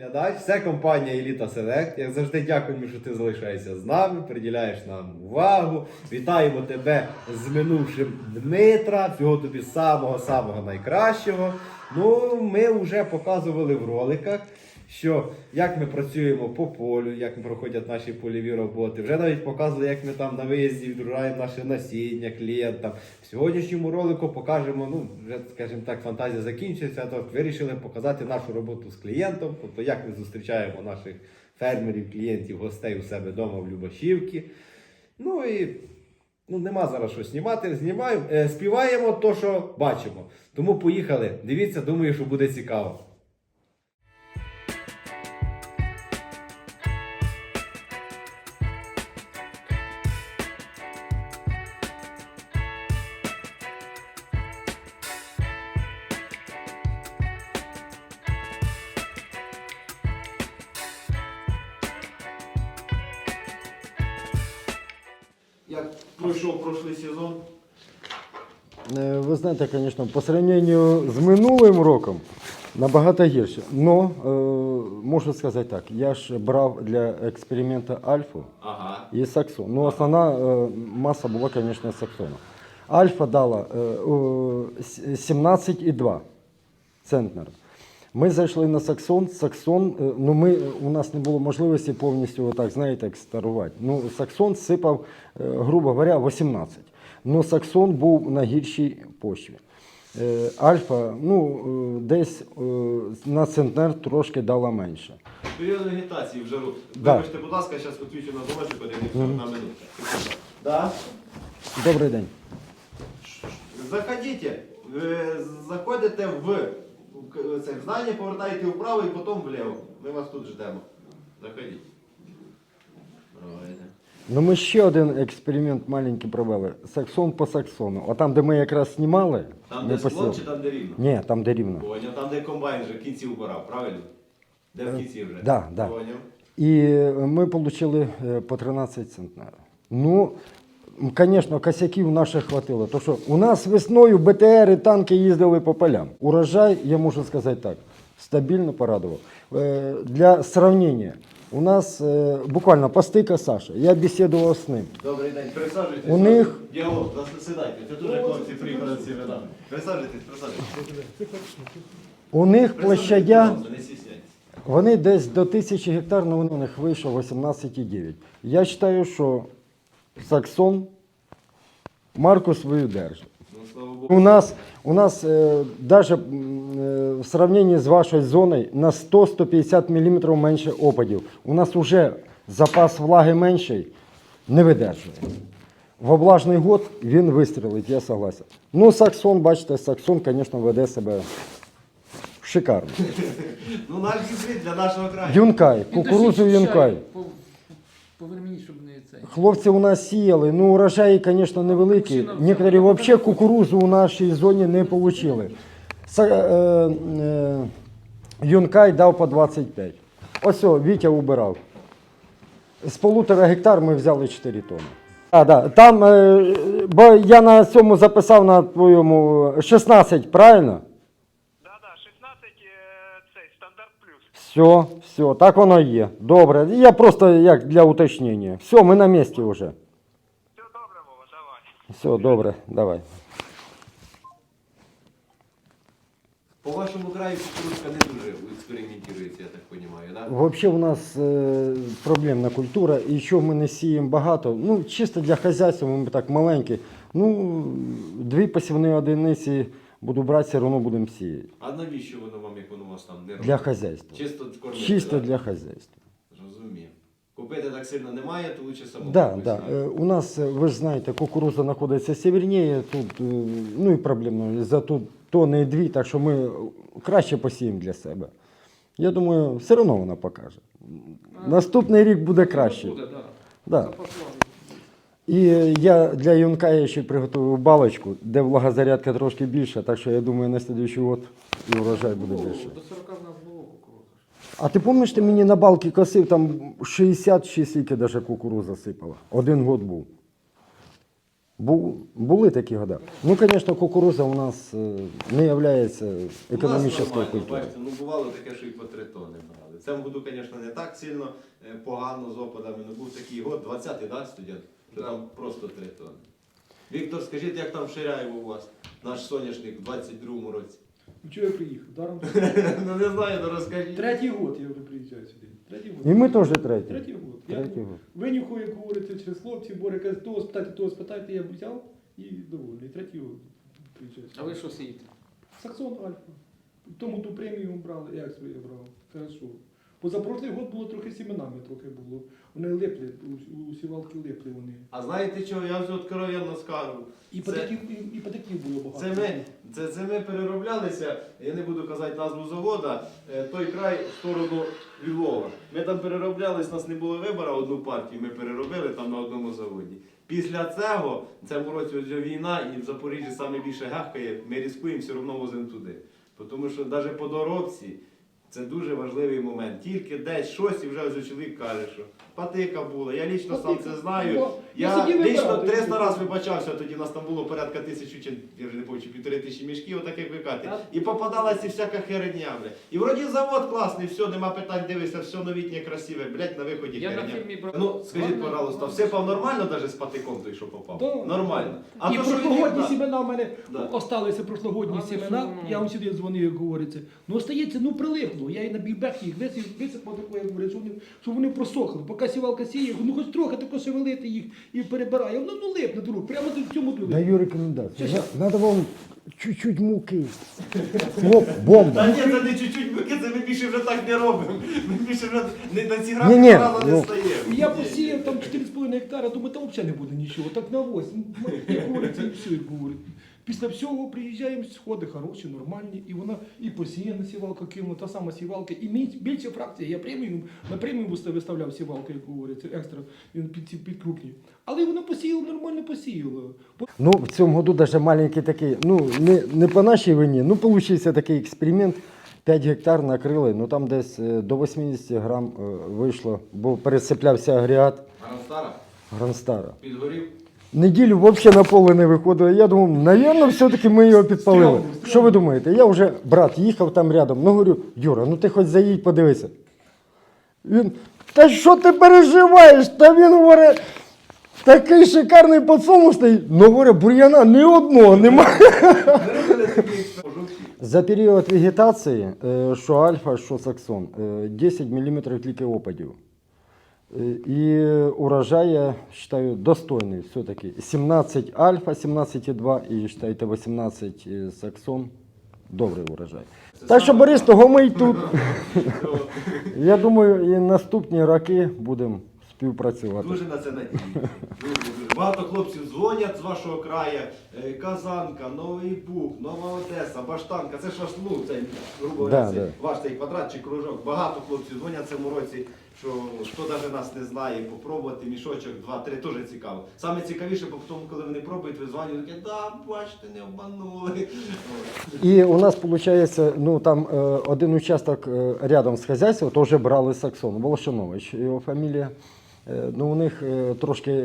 глядач, це компанія Еліта Селект. Як завжди, дякуємо, що ти залишаєшся з нами, приділяєш нам увагу. Вітаємо тебе з минувшим Дмитра. Всього тобі самого-самого найкращого. Ну, ми вже показували в роликах, що як ми працюємо по полю, як проходять наші польові роботи. Вже навіть показували, як ми там на виїзді відгружаємо наше насіння клієнтам. В сьогоднішньому ролику покажемо, ну, вже, скажімо так, фантазія закінчується, то вирішили показати нашу роботу з клієнтом, тобто як ми зустрічаємо наших фермерів, клієнтів, гостей у себе вдома в Любашівці. Ну і ну, нема зараз що знімати. Знімаємо, е, співаємо то, що бачимо. Тому поїхали. Дивіться, думаю, що буде цікаво. Як пройшов прошлий сезон? Е, Ви знаєте, звісно, по сравненню з минулим роком набагато гірше. Но е, можу сказати так, я ж брав для експерименту альфу Ага. і саксон. Ну, основна е, маса була, звісно, саксона. Альфа дала е, о, 17,2 центнера. Ми зайшли на саксон. Саксон, е, ну ми, у нас не було можливості повністю отак, знаєте, екструвати. Ну, саксон сипав, е, грубо говоря, 18. Ну, саксон був на гіршій почві. Е, Альфа, ну, десь на центнер трошки дала менше. Період вегетації в жару. Да. Вибачте, будь ласка, зараз відключу на домашню, подивимося на минутку. Да? Добрий день. Заходите, заходите в це, в здання, повертаєте вправо і потім вліво. Ми вас тут ждемо. Заходіть. Давайте. Ну, ми ще один експеримент маленький провели. Саксон по саксону. А там, де ми якраз знімали, Там, ми де склон посіли. чи там, де рівно? Ні, там, де рівно. Поняв, там, де комбайн вже в кінці убирав, правильно? Де в кінці вже? Е, да, да. Поняв. І ми отримали по 13 центнерів. Ну, звісно, косяків наших хватило. То що у нас весною БТР і танки їздили по полям. Урожай, я можу сказати так, стабільно порадував. Е, Для сравнення, у нас е, буквально постика Саша, я бесідував з ним. Добрий день, присаджуйтесь. У них- Діалог, засідайте. Це дуже хлопці приїхали цими нами. Присаджуйтесь, присаджуйтесь. У них площадя. Вони десь до тисячі гектар, але у них вийшло 18,9. Я вважаю, що Саксон марку свою держить. У нас, у нас е, даже е, в сравнении з вашою зоною на 100-150 мм менше опадів. У нас вже запас влаги менший, не видержує. В облажний год він вистрілить, я согласен. Ну, Саксон, бачите, Саксон, звісно, веде себе шикарно. Ну, наш для нашого краю. Юнкай, кукурузу юнкай. Чай по- По времени, щоб не цей. Хлопці у нас сіяли, ну урожаї, звісно, невеликі. Некоторі взагалі кукурузу у нашій зоні не отримали. Е, е, Юнкай дав по 25. Ось о, Вітя убирав. З полутора гектар ми взяли 4 тонни. А, да. Там, е, бо я на цьому записав на твоєму 16, правильно? 16 е, цей стандарт плюс. Все, все, так воно і є. Добре. Я просто як для уточнення. Все, ми на місці вже. Все добре, Вова, давай. Все, добре, давай. По вашому краю кукурузка не дуже експериментується, я так розумію, да? Вообще у нас е, проблемна культура, і що ми не сіємо багато, ну чисто для хазяйства, ми так маленькі. Ну, дві посівні одиниці буду брати, все одно будемо сіяти. А навіщо воно вам, як воно у вас там не робить? Для хазяйства. Чисто кормити, Чисто для хазяйства. Розумію. Купити так сильно немає, то лучше самому. Да, купити. да. Е, У нас, е, ви ж знаєте, кукуруза знаходиться северніше, тут, е, ну і проблемно, за тут тонни дві, так що ми краще посіємо для себе. Я думаю, все одно вона покаже. Наступний рік буде краще. Буде, да. Да. І я для юнка я ще приготував балочку, де влагозарядка трошки більша, так що я думаю, на слідуючий год і урожай буде більше. До 40 в нас було кукурудза. А ти пам'ятаєш, ти мені на балки косив, там 60 чи скільки даже кукуруза сипала. Один год був. Був, були такі года. Ну, звісно, кукуруза у нас е, не є економічною культурою. Бачите, ну бувало таке, що і по три тони брали. В цьому году, звісно, не так сильно е, погано з опадами, але був такий год, 20-й, да, студент? Що там просто 3 тонни. Віктор, скажіть, як там в Ширяєво у вас, наш соняшник в 22-му році? Ну чого я приїхав? Даром. ну не знаю, ну розкажіть. Третій год я вже приїжджаю сюди. Третій год. І ми теж третій. Третій год. Я Третій год. винюхаю, як говориться, через хлопців, Боря каже, того спитайте, того спитайте, я взяв і довольний. Третій год приїжджаю. А ви що сієте? Саксон Альфа. Тому ту премію брали, як своє брав. Хорошо. Позапрошлий год було трохи сіменами трохи було. Вони липли, у, у сівалки липли вони. А знаєте чого? Я вже откровенно скажу. І Це- патиків, і, і патиків було багато. Це ми, це, це ми перероблялися, я не буду казати назву завода, е, той край в сторону Львова. Ми там перероблялись, у нас не було вибору одну партію, ми переробили там на одному заводі. Після цього, в цьому році війна і в Запоріжжі саме більше гавкає, ми ризикуємо, все одно возимо туди. Тому що навіть по доробці це дуже важливий момент. Тільки десь щось і вже ось чоловік каже, що патика була. Я лічно сам це знаю. Ну, я лічно вибирав, 300 разів вибачався, тоді у нас там було порядка тисячі, чи я вже не чи півтори тисячі мішків, отак як ви І попадалася всяка херня, бля. І вроді завод класний, все, нема питань, дивишся, все новітнє, красиве, блядь, на виході Я на херня. Ну, скажіть, пожалуйста, всипав нормально навіть з патиком той, що попав? Нормально. і то, прошлогодні сімена в мене Да. осталися прошлогодні А, сімена. ну. Я вам сюди дзвонив, як говориться. Ну остається, ну прилипло. Я і на бійбек їх висип, висипав таку, як щоб вони, просохли. Поки сівалка сіє, ну хоч трохи тако шевелити їх і перебирає. Воно ну липне друг, прямо в цьому друзі. Даю рекомендацію. Надо вам чуть-чуть муки. Хлоп, бомба. Та ні, це не чуть-чуть бики, це ми більше вже так не робимо. Ми більше вже не на ці Ні-ні, разу не ну. стаємо. Я посіяв там 4,5 гектара, думаю, там взагалі не буде нічого. Так на ось, як говориться, і все, як говорить. Після всього приїжджаємо, сходи хороші, нормальні, і вона і посіяна сівалка кинула, та сама сівалка, і більше фракція. Я преміум, на преміум виставляв сівалку, як говориться, екстра, він під, ці- під крупні. Але вона посіяла, нормально посіяла. Ну, в цьому году даже маленький такий, ну, не, не по нашій вині, ну, получився такий експеримент. 5 гектар накрили, ну там десь е, до 80 грам е, вийшло, бо пересиплявся агрегат Гранстара Гранстара. підгорів. Неділю взагалі на поле не виходило. Я думав, навірно, все-таки ми його підпалили. Що ви думаєте? Я вже, брат, їхав там рядом. Ну, говорю, Юра, ну ти хоч заїдь, подивися. Він, та що ти переживаєш? Та він говорить, такий шикарний стоїть. Ну, говорю, бур'яна ні одного немає. За період вегетації, е, що альфа, що саксон, е, 10 мм тільки опадів. І урожай, я вважаю, достойний все-таки. 17 альфа, 17,2 і вважайте 18 е, саксон. Добрий урожай. Так що, Борис, того ми й тут. Я думаю, і наступні роки будемо співпрацювати. Дуже на це дуже. Багато хлопців дзвонять з вашого краю. Е, Казанка, Новий Буг, Нова Одеса, Баштанка. Це ж аж, ну, це, грубо говоря, Да, да. ваш цей квадрат чи кружок. Багато хлопців дзвонять цьому році, що хто навіть нас не знає, попробувати мішочок, два-три, теж цікаво. Саме цікавіше, бо тому, коли вони пробують, ви дзвонять, такі, да, бачите, не обманули. І у нас виходить, ну там е, один участок е, рядом з хазяйством теж брали Саксон, Волошанович, його фамілія. Е, ну, у них трошки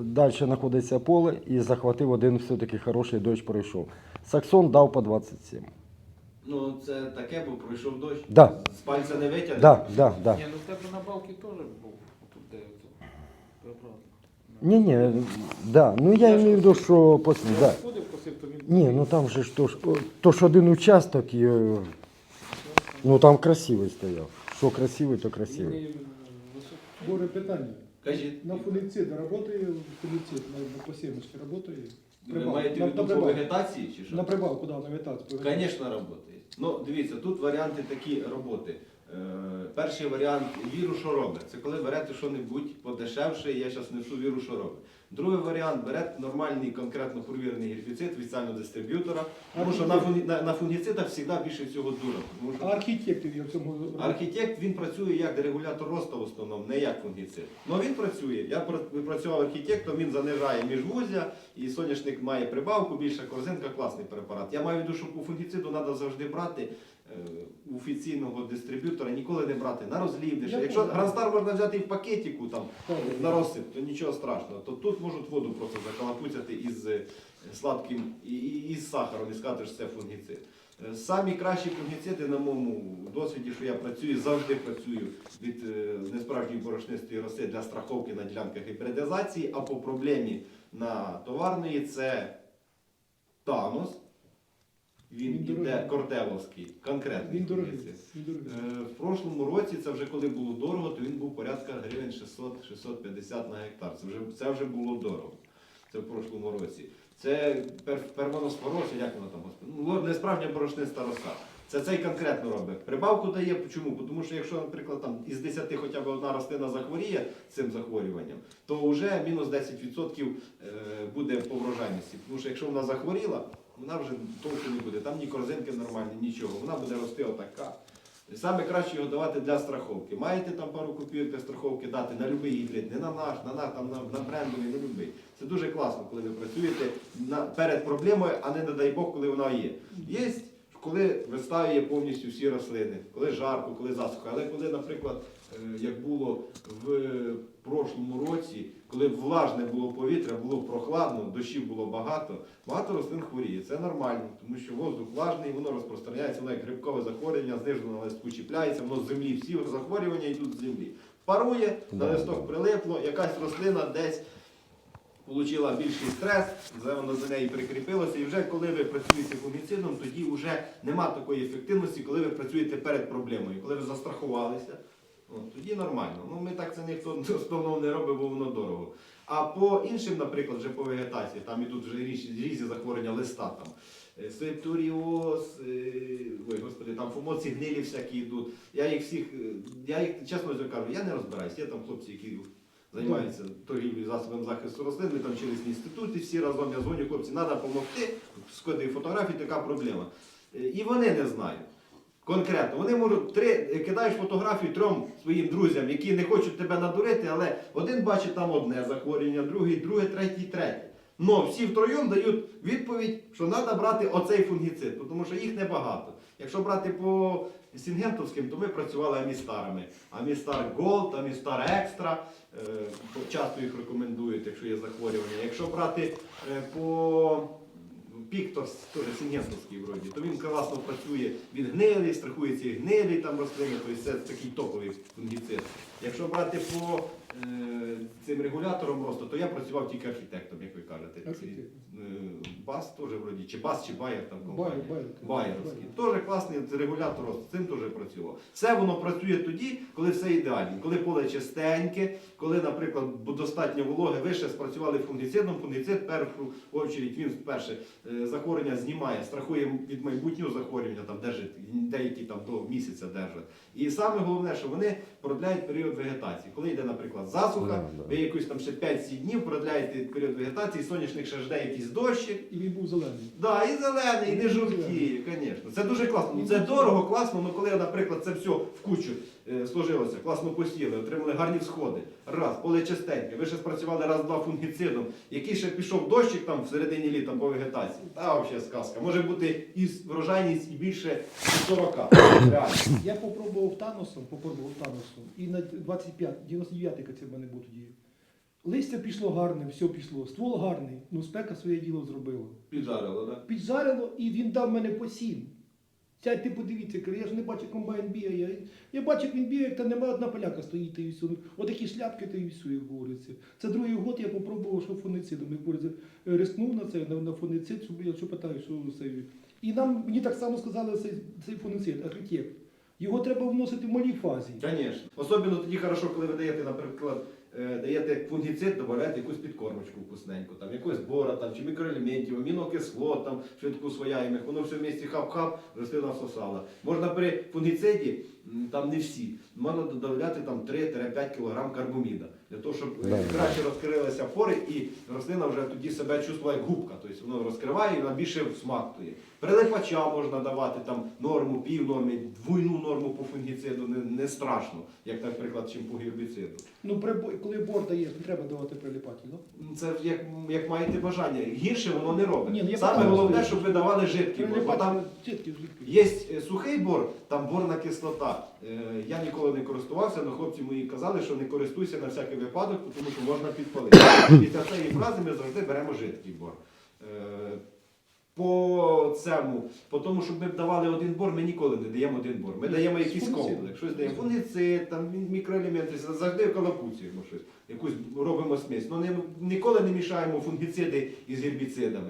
далі знаходиться поле і захватив один все-таки хороший дощ пройшов. Саксон дав по 27. Ну, це таке, бо пройшов дощ. Да. З пальця не витягне. Да, да, да. Ні, ну в тебе на балки теж був. Тут де ото. Ні, ні, да. Ну я маю в виду, що пос... Я да. сходив, косив, то він. Ні, ну там же ж то ж, о, то ж один участок, і, е, ну там красивий стояв. Що красивий, то красивий. Він, е, високий. Боре питання. Кажіть. На фунгицид работає фунгицид, на, на посівочці работає? Ви маєте в на, виду на, по прибавку. вегетації чи що? на прибавку, да, на вегетацію. Звісно, працює. Ну, дивіться, тут варіанти такі роботи. Е, перший варіант віру, що робить. Це коли берете що-небудь подешевше, я зараз несу віру, що робить. Другий варіант берете нормальний, конкретно провірений гербіцид від спеціального дистриб'ютора. Тому що на, фуні- на, на фунгіцидах завжди більше всього дура. Тому що А архітектор в цьому Архітект він працює як регулятор росту в основному, не як фунгіцид. Ну він працює. Я пр- працював архітектом, він занижає міжвузя, і соняшник має прибавку, більша корзинка, класний препарат. Я маю в виду, що по фунгіциду треба завжди брати у офіційного дистриб'ютора, ніколи не брати на розлів. Якщо. Гранстар можна взяти і в пакетику там на розсип, то нічого страшного. То тут можуть воду просто закалапуцяти із е, сладким і, і, і з сахаром і сказати, що це фунгіцид. Е, Самі кращі фунгіциди на моєму досвіді, що я працюю, завжди працюю від е, несправжньої борошнистої роси для страховки на ділянках гібридизації, а по проблемі на товарної це Танос. Він, Він іде дорогий. кортеловський, конкретний. Він дорогий. Він дорогий. Е, В прошлому році, це вже коли було дорого, то він був порядка гривень 600-650 на гектар. Це вже, це вже було дорого. Це в прошлому році. Це пер, пермоноспорося, як вона там господи? Ну, не справжня борошниста роса. Це цей конкретно робить. Прибавку дає чому? Тому що якщо, наприклад, там із 10 хоча б одна рослина захворіє цим захворюванням, то вже мінус 10% е, буде по врожайності. Тому що якщо вона захворіла, вона вже толку не буде. Там ні корзинки нормальні, нічого. Вона буде рости отака. Саме краще його давати для страховки. Маєте там пару копійок для страховки дати на будь-який гібрид, не на наш, на наш, там, на, на брендовий, на будь-який. Це дуже класно, коли ви працюєте на, перед проблемою, а не, не дай Бог, коли вона є. Є, коли вистаює повністю всі рослини, коли жарко, коли засуха. Але коли, наприклад, е, як було в прошлому році, коли влажне було повітря, було прохладно, дощів було багато, багато рослин хворіє. Це нормально, тому що воздух влажний, воно розпространяється, воно як грибкове захворювання, знижено на листку чіпляється, воно з землі, всі захворювання йдуть з землі. Парує, на листок прилипло, якась рослина десь отримала більший стрес, воно за неї прикріпилося. І вже коли ви працюєте фунгіцидом, тоді вже нема такої ефективності, коли ви працюєте перед проблемою, коли ви застрахувалися. От, тоді нормально. Ну, ми так це ніхто основного не робить, бо воно дорого. А по іншим, наприклад, вже по вегетації, там ідуть вже різні, захворювання листа. Там. е, Септоріоз, е, ой, господи, там фомоці гнилі всякі йдуть. Я їх всіх, е, я їх чесно кажу, я не розбираюсь. Є там хлопці, які займаються торгівлею засобами захисту рослин, ми там через інститути всі разом, я дзвоню, хлопці, треба допомогти, склади фотографії, така проблема. І вони не знають. Конкретно, вони можуть три, кидаєш фотографію трьом своїм друзям, які не хочуть тебе надурити, але один бачить там одне захворювання, другий, друге, третій, третє. Но всі втроєм дають відповідь, що треба брати оцей фунгіцид, тому що їх небагато. Якщо брати по сінгентовським, то ми працювали амістарами. Амістар Голд, Амістар Екстра. е, Часто їх рекомендують, якщо є захворювання. Якщо брати е, по Піктос, теж сінгентовський вроді, то він класно працює від гнилі, страхує ці гнилі там рослини, то це такий топовий фунгіцид. Якщо брати по е, цим регуляторам росту, то я працював тільки архітектором, як ви кажете. Архітектор. Бас теж вроді, чи Бас, чи Байер там Байер, компанія. Байер. Байеровський. Теж класний регулятор росту, цим теж працював. Все воно працює тоді, коли все ідеально. Коли поле чистеньке, коли, наприклад, достатньо вологи, ви ще спрацювали фунгіцидом, фунгіцид в першу очередь він перше е, захворювання знімає, страхує від майбутнього захворювання, там держить, деякі там до місяця держать. І саме головне, що вони продляють період вегетації. Коли йде, наприклад, засуха, ви якусь там ще 5-7 днів продляєте період вегетації, соняшник ще жде якийсь дощик. І був зелений. Да, і зелений, і не жовтіє, звісно. Це дуже класно. Ну, Це дорого, класно, але коли, наприклад, це все в кучу е, сложилося, класно посіяли, отримали гарні всходи. Раз, поле чистеньке, ви ще спрацювали раз-два фунгіцидом, який ще пішов дощик там в середині літа по вегетації. Та взагалі сказка. Може бути і врожайність і більше 40. Реально. Я попробував Таносом, попробував Таносом, і на 25, 99 це в мене був тоді. Листя пішло гарне, все пішло, ствол гарний, ну спека своє діло зробила. Піджарило, так? Піджарило і він дав мене по сім. Сядьте, подивіться, я ж не бачу комбайн бігає. Я, я бачу, як він бігає, та нема одна поляка стоїть та і все. Отакі шляпки та і все, як говориться. Це другий год я попробував, що фуницидом. Як говориться, рискнув на це, на, на фуницид, щоб я що питаю, що це. І нам мені так само сказали цей, цей фуницид, архітект. Його треба вносити в малій фазі. Звісно. Особливо тоді хорошо, коли ви даєте, наприклад, е, даєте фунгіцид, додаєте якусь підкормочку вкусненьку, там якогось бора, там, чи мікроелементів, амінокислот, там, швидку свояємих, воно все в місті хап-хап, рослина всосала. Можна при фунгіциді, там не всі, можна там 3-5 кг карбоміда, для того, щоб краще розкрилися пори і рослина вже тоді себе чувствує як губка, тобто воно розкриває і вона більше смактує. Прилипача можна давати там норму, пів норми, двойну норму по фунгіциду, не, не страшно, як, наприклад, чим по гербіциду. Ну, при, коли бор даєш, не треба давати прилипати, да? Це як, як маєте бажання. Гірше воно не робить. Ні, ну, я Саме правильно головне, розумію. щоб ви давали жидкий бор. Бо там чіткі є е, сухий бор, там борна кислота. Е, Я ніколи не користувався, але хлопці мої казали, що не користуйся на всякий випадок, тому що можна підпалити. Після цієї фрази ми завжди беремо жидкий бор. Е, по цьому, по тому, щоб ми б давали один бор, ми ніколи не даємо один бор. Ми даємо якийсь комплекс, щось даємо. Фунгіцид, там мі- мікроелементи, завжди калапуцюємо щось, якусь робимо смесь. Ну не, ніколи не мішаємо фунгіциди із гербіцидами.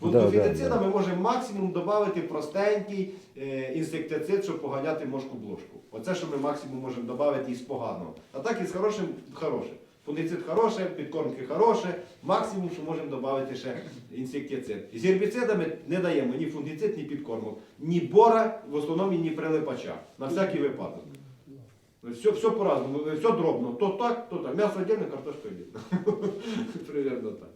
Фунгіцидами ми можемо максимум додати простенький е, інсектицид, щоб поганяти мошку блошку. Оце, що ми максимум можемо додати із поганого. А так із хорошим хороше. Фунгіцид хороше, підкормки хороше, максимум, що можемо додати ще інсектицид. З гербіцидами не даємо ні фунгіцид, ні підкормок, ні бора, в основному ні прилипача. На всякий випадок. Все, все по-разному, все дробно. То так, то так. М'ясо віддільно, картошка віддільно. Примерно так.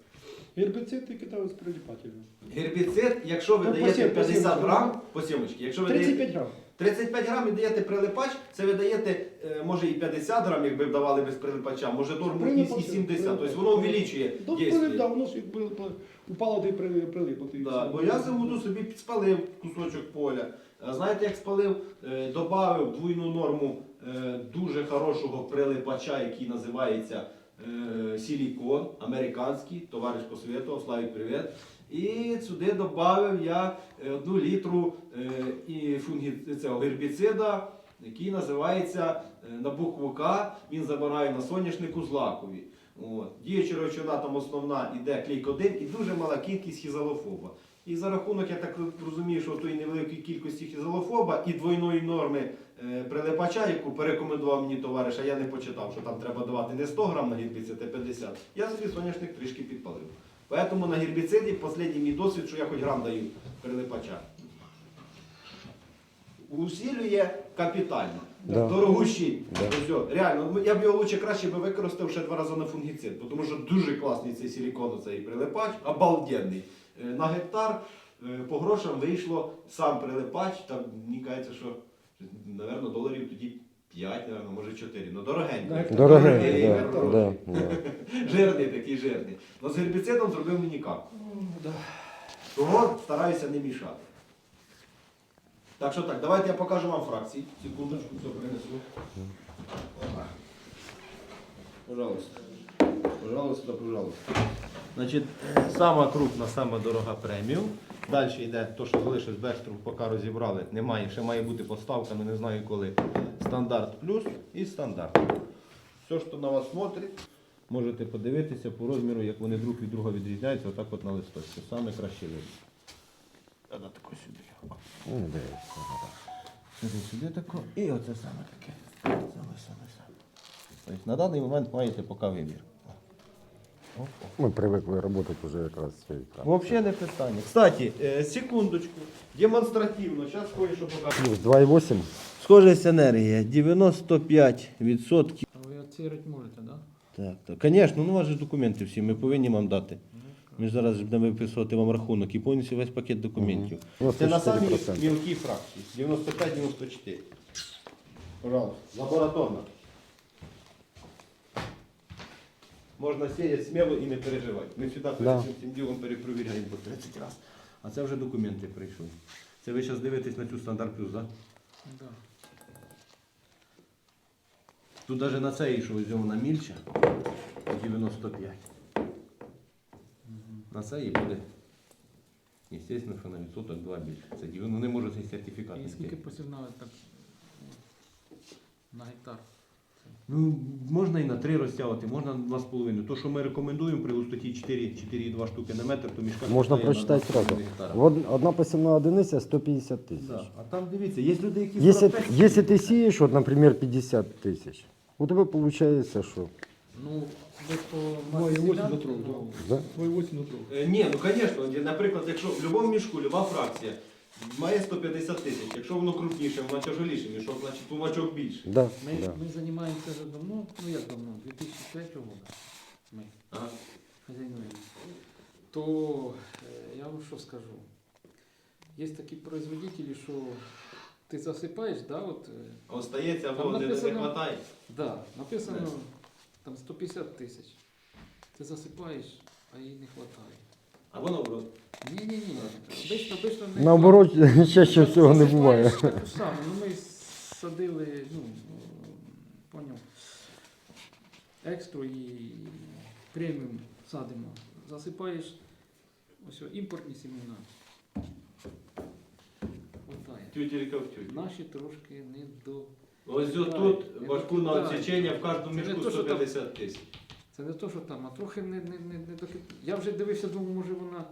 Гербіцид там з приліпателем. Гербіцид, якщо ви Ну, даєте сім- по 50 сімочку. грам по сімочці, якщо ви даєте 35 грам. 35 грам і даєте прилипач, це ви даєте, е, може і 50 грам, якби давали без прилипача, може норму і, і 70. Тобто воно увеличує Ну, прилип, да, воно ж якби упало, де прилип. прилип от Да, все. бо я цим собі підспалив кусочок поля. А знаєте, як спалив? Е, Добавив двойну норму е, дуже хорошого прилипача, який називається е, американський, товариш посоветував, Славік, привіт. І сюди додав я е, одну літру е, цього гербіцида, який називається на букву К, він забирає на соняшнику злакові. Діюча речовина там основна іде клейкодин і дуже мала кількість хізалофоба. І за рахунок, я так розумію, що тої невеликої кількості хізалофоба і двойної норми е, прилипача, яку порекомендував мені товариш, а я не почитав, що там треба давати не 100 грам на гербіцид, а 50, я собі соняшник трішки підпалив. Поэтому на гербіциді останній мій досвід, що я хоч грам даю прилипача. Усілює капітально. Да. Дорогущий. Да. Реально, ну, я б його лучше краще би використав ще два рази на фунгіцид, тому що дуже класний цей силікон, цей прилипач, обалденний. Е, На гектар е, по грошам вийшло сам прилипач, там мені кажеться, що, напевно, доларів тоді 5, напевно, може 4. Ну дорогенько. Гектар. Да, да, да. Жирний такий жирний. Ну з гербіцидом зробив мені ніяк. Да. Того стараюся не мішати. Так що так, давайте я покажу вам фракції. Секундочку, все принесу. Пожалуйста. Пожалуйста, пожалуйста. Значить, сама крупна, сама дорога преміум. Далі йде те, що залишилось Бекстру, поки розібрали. Немає, ще має бути поставка, але не знаю коли. Стандарт плюс і стандарт. Все, що на вас смотрить, можете подивитися по розміру, як вони друг від друга відрізняються, отак от на листочку. Саме краще видно. Треба тако сюди. Ну. Сюди, сюди тако. І оце саме таке. Саме, саме, саме. Тобто на даний момент маєте поки вибір. Ми привикли працювати вже якраз з цією камерою. Взагалі не питання. Кстати, е, секундочку. Демонстративно, зараз кое-що покажу. Плюс 2,8. Схожість енергія 95%. А ви оцінити можете, так? Так, так. Звісно, ну у вас же документи всі, ми повинні вам дати. Ми ж зараз будемо виписувати вам рахунок і повністю весь пакет документів. Це на самі 94%. мілкі фракції. 95-94. Пожалуйста. Лабораторно. Можна сіяти сміло і не переживати. Ми сюди перед Да. цим цим ділом перепровіряємо по 30 разів. А це вже документи прийшли. Це ви зараз дивитесь на цю стандарт плюс, так? Да. Тут навіть на цей, що візьмемо на мільче, 95. На це і буде. Естественно, що на відсоток 2 більше. Це не може цей сертифікат. І скільки посівна так на гектар? Ну, можна і на 3 розтягувати, можна на 2,5. То, що ми рекомендуємо при густоті 4, 4,2 штуки на метр, то мішка Можна коштує на прочитати 2,5 сразу. гектара. Одна посівна одиниця 150 тисяч. Да. А там дивіться, є люди, які Если, 45 если ты сеешь, вот, например, 50 тысяч, у тебя получается, что? Ну, ви по 2,8 масі на трьох, ну, Да? 2,8 на трьох. Е, Ні, ну звісно, наприклад, якщо в будь-якому мішку люба фракція має 150 тисяч, якщо воно крупніше, воно тяжеліше, мішок, значить тумачок більше. Да, Ми, да. ми займаємося вже давно, ну як давно, 2003 року ми Ага. хазяйнуємо. То е, я вам що скажу. Є такі производителі, що ти засипаєш, да, от, е, А остається Там або не, не написано- вистачає. да, написано там 150 тисяч. Ти засипаєш, а їй не вистачає. Або наоборот. Ні, ні, ні. Обично, обично не Наоборот, чаще всего не таку. Ну, ми садили, ну, поняв, екстру і преміум садимо. Засипаєш ось о, імпортні сімена. Тютелька в тютельку. Наші трошки не до. Ось тут важку на відсічення в кожному Це не мішку то, що там- 150 тисяч. Це не то, що там, а трохи не, не, не, не доки... Я вже дивився, думаю, може вона.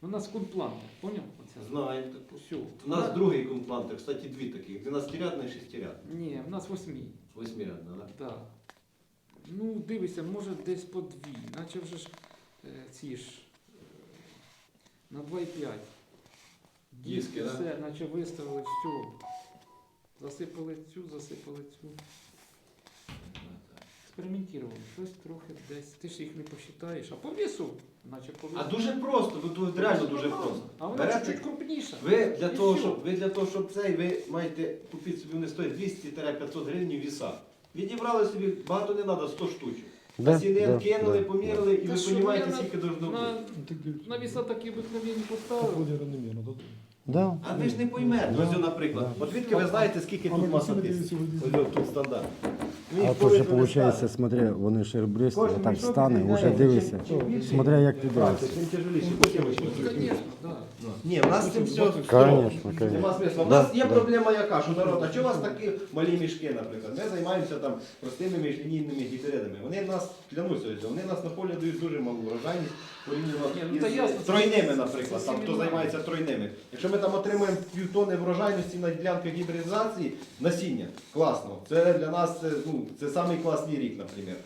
Вона з кунплану, поняв? Знаємо. Все. У нас другий комплантер, кстати, дві таких. 12-рядна і 6-рядна. Ні, в нас восьмі. Восьмирядна, да? Так. Ну, дивися, може десь по дві. Наче вже ж е, ці ж е, на 2,5. Диски, да? Все, наче виставили все. Засипали цю, засипали цю. Експериментували. Щось трохи десь. Ти ж їх не посчитаєш. А по весу, наче по весу. А дуже просто, ви тут реально дуже просто. А вона Берете- чуть-чуть крупніша. Ви для І того, всьо. щоб ви для того, щоб цей, ви маєте купити собі, вони стоять 200-500 гривень віса. Відібрали собі, багато не треба, 100 штучок. Да, На сінен да, кинули, да, поміряли, і Та ви що, розумієте, я на- скільки должно бути. На, Ну, на віса такі обикновенні поставили. Да? Да. А ви ж не поймете, Да. ось, наприклад. От звідки ви знаєте, скільки тут маса Ось тут стандарт. Ну, А то, що виходить, смотри, вони шербристі, отак стане, вже дивися. Смотря як ти дивишся. Чим тяжеліше, потім ви Звісно, так. Ні, в нас з цим все. Конечно, Нема смисла. У нас є проблема яка, що народ, а чого у вас такі малі мішки, наприклад? Ми займаємося там простими міжлінійними гібридами. Вони нас, клянуся, вони нас на полі дають дуже малу врожайність Ні, ну, та ясно, тройними, наприклад, там, хто займається тройними. Якщо ми там отримуємо півтони врожайності на ділянках гібридизації, насіння, класно. Це для нас це, ну, це самий класний рік, наприклад.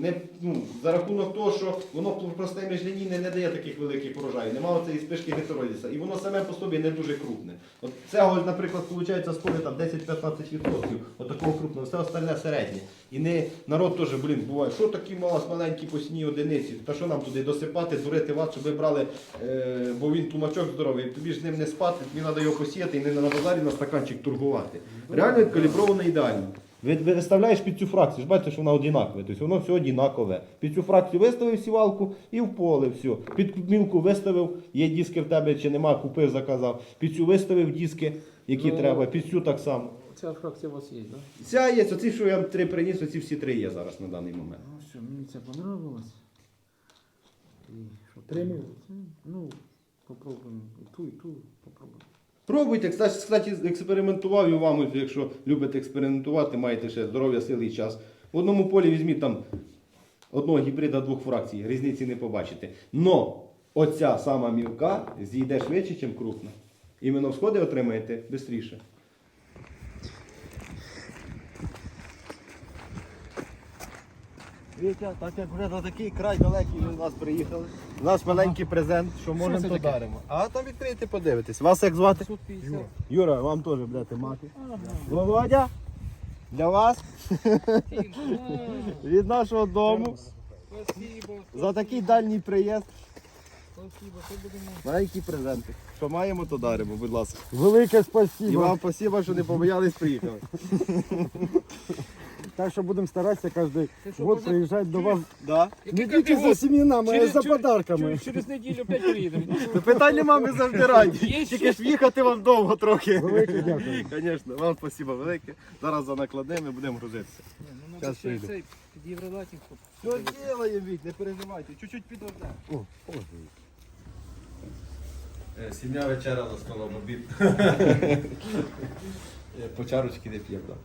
Не, ну, за рахунок того, що воно просте міжлінійне не дає таких великих врожаїв, немає цієї спишки гетероліза, і воно саме по собі не дуже крупне. От цього, наприклад, виходить поля 10-15% от такого крупного, все остальне середнє. І не народ теж, блін, буває, що такі маленькі посні одиниці, та що нам туди досипати, дурити вас, щоб ви брали, е, бо він тумачок здоровий, тобі ж з ним не спати, тобі треба його посіяти і не на базарі на стаканчик торгувати. Реально відкалібровано ідеально. Ви, ви виставляєш під цю фракцію, ж бачите, що вона однакове, тобто воно все однакове. Під цю фракцію виставив сівалку і в поле все. Під мілку виставив, є диски в тебе чи нема, купив, заказав. Під цю виставив диски, які Ну, треба, під цю так само. Ця фракція у вас є, так? Ця є, оці, що я вам три приніс, оці всі три є зараз на даний момент. Ну що, мені це понравилось. І що? Ну, попробуємо. І ту, і ту попробуємо. Пробуйте, кстати, експериментував і вам, якщо любите експериментувати, маєте ще здоров'я, сили і час. В одному полі візьміть там одного гібрида двох фракцій, різниці не побачите. Но оця сама мілка зійде швидше, ніж крупна. Іменно всходи отримаєте швидше. Вітя, так як вже на такий край далекий ви до нас приїхали. У нас маленький презент, що можемо, то даримо. А там відкрийте, подивитесь. Вас як звати? 550. Юра, вам теж будете мати. Володя, для вас від нашого дому за такий дальній приїзд. Спасибо. Будемо. Маленькі презенти. Що маємо, то даримо, будь ласка. Велике І вам спасибо, що не побоялись приїхали. Так що будемо старатися кожен год приїжджати до вас. Да? Не тільки за семенами, а й за подарками. Через, неділю опять приїдемо. То питань нема, завжди раді. Тільки ж їхати вам довго трохи. Велике дякую. Звісно, вам спасибо велике. Зараз за накладними будемо грузитися. Ну, Щас прийду. цей під євролатів. Що ділаємо, Вік, не переживайте, чуть-чуть підождемо. О, Сім'я вечера за колом обід. По чарочки не п'ємо.